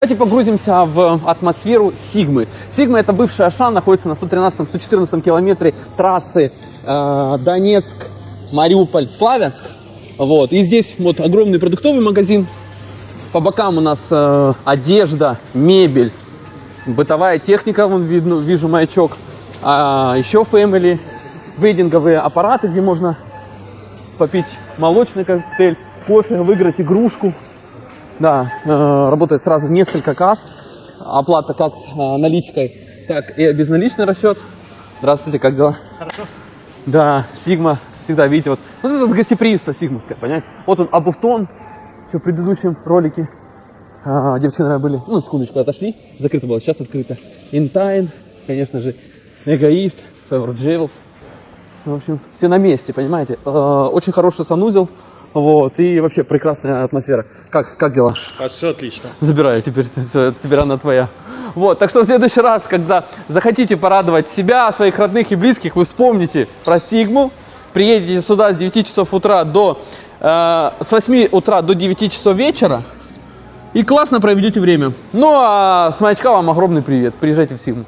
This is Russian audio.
Давайте погрузимся в атмосферу Сигмы. Сигма это бывшая Аша, находится на 113-114 километре трассы э, Донецк, Мариуполь, Славянск. Вот. И здесь вот огромный продуктовый магазин. По бокам у нас э, одежда, мебель, бытовая техника, вон видно, вижу маячок. А, еще фэмили, вейдинговые аппараты, где можно попить молочный коктейль, кофе, выиграть игрушку. Да, э, работает сразу несколько касс. Оплата как э, наличкой, так и безналичный расчет. Здравствуйте, как дела? Хорошо. Да, Сигма, всегда видите, вот, вот это гостеприимство сигмовское, понимаете? Вот он, Абуфтон, еще в предыдущем ролике. А, наверное, были, ну, секундочку, отошли, закрыто было, сейчас открыто. Интайн, конечно же, Эгоист, Favorite Jewels. В общем, все на месте, понимаете? Э, очень хороший санузел, вот, и вообще прекрасная атмосфера. Как, как дела? А все отлично. Забираю, теперь, всё, теперь она твоя. Вот, так что в следующий раз, когда захотите порадовать себя, своих родных и близких, вы вспомните про Сигму, приедете сюда с 9 часов утра до, э, с 8 утра до 9 часов вечера и классно проведете время. Ну, а с маячка вам огромный привет. Приезжайте в Сигму.